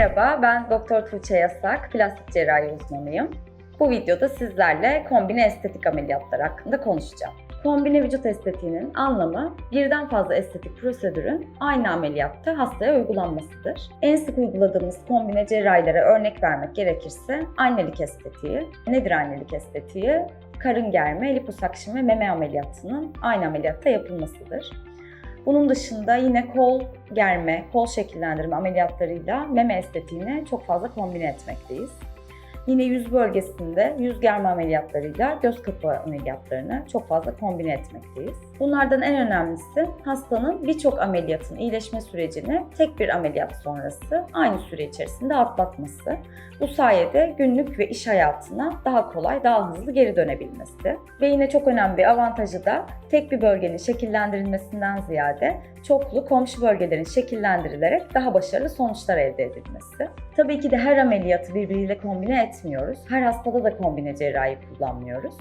Merhaba, ben Doktor Tuğçe Yasak, plastik cerrahi uzmanıyım. Bu videoda sizlerle kombine estetik ameliyatlar hakkında konuşacağım. Kombine vücut estetiğinin anlamı birden fazla estetik prosedürün aynı ameliyatta hastaya uygulanmasıdır. En sık uyguladığımız kombine cerrahilere örnek vermek gerekirse annelik estetiği. Nedir annelik estetiği? Karın germe, liposakşın ve meme ameliyatının aynı ameliyatta yapılmasıdır. Bunun dışında yine kol germe, kol şekillendirme ameliyatlarıyla meme estetiğini çok fazla kombine etmekteyiz. Yine yüz bölgesinde yüz germe ameliyatlarıyla göz kapağı ameliyatlarını çok fazla kombine etmekteyiz. Bunlardan en önemlisi hastanın birçok ameliyatın iyileşme sürecini tek bir ameliyat sonrası aynı süre içerisinde atlatması. Bu sayede günlük ve iş hayatına daha kolay, daha hızlı geri dönebilmesi. Ve yine çok önemli bir avantajı da tek bir bölgenin şekillendirilmesinden ziyade çoklu komşu bölgelerin şekillendirilerek daha başarılı sonuçlar elde edilmesi. Tabii ki de her ameliyatı birbiriyle kombine etmiyoruz. Her hastada da kombine cerrahi kullanmıyoruz.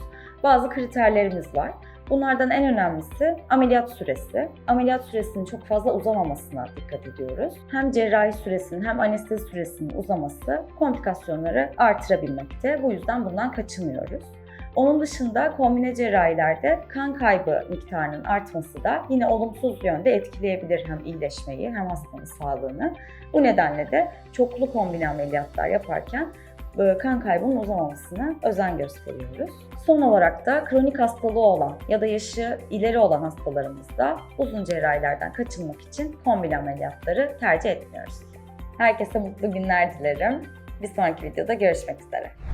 Bazı kriterlerimiz var. Bunlardan en önemlisi ameliyat süresi. Ameliyat süresinin çok fazla uzamamasına dikkat ediyoruz. Hem cerrahi süresinin hem anestezi süresinin uzaması komplikasyonları artırabilmekte. Bu yüzden bundan kaçınıyoruz. Onun dışında kombine cerrahilerde kan kaybı miktarının artması da yine olumsuz yönde etkileyebilir hem iyileşmeyi hem hastanın sağlığını. Bu nedenle de çoklu kombine ameliyatlar yaparken kan kaybının uzamamasına özen gösteriyoruz. Son olarak da kronik hastalığı olan ya da yaşı ileri olan hastalarımızda uzun cerrahilerden kaçınmak için kombine ameliyatları tercih etmiyoruz. Herkese mutlu günler dilerim. Bir sonraki videoda görüşmek üzere.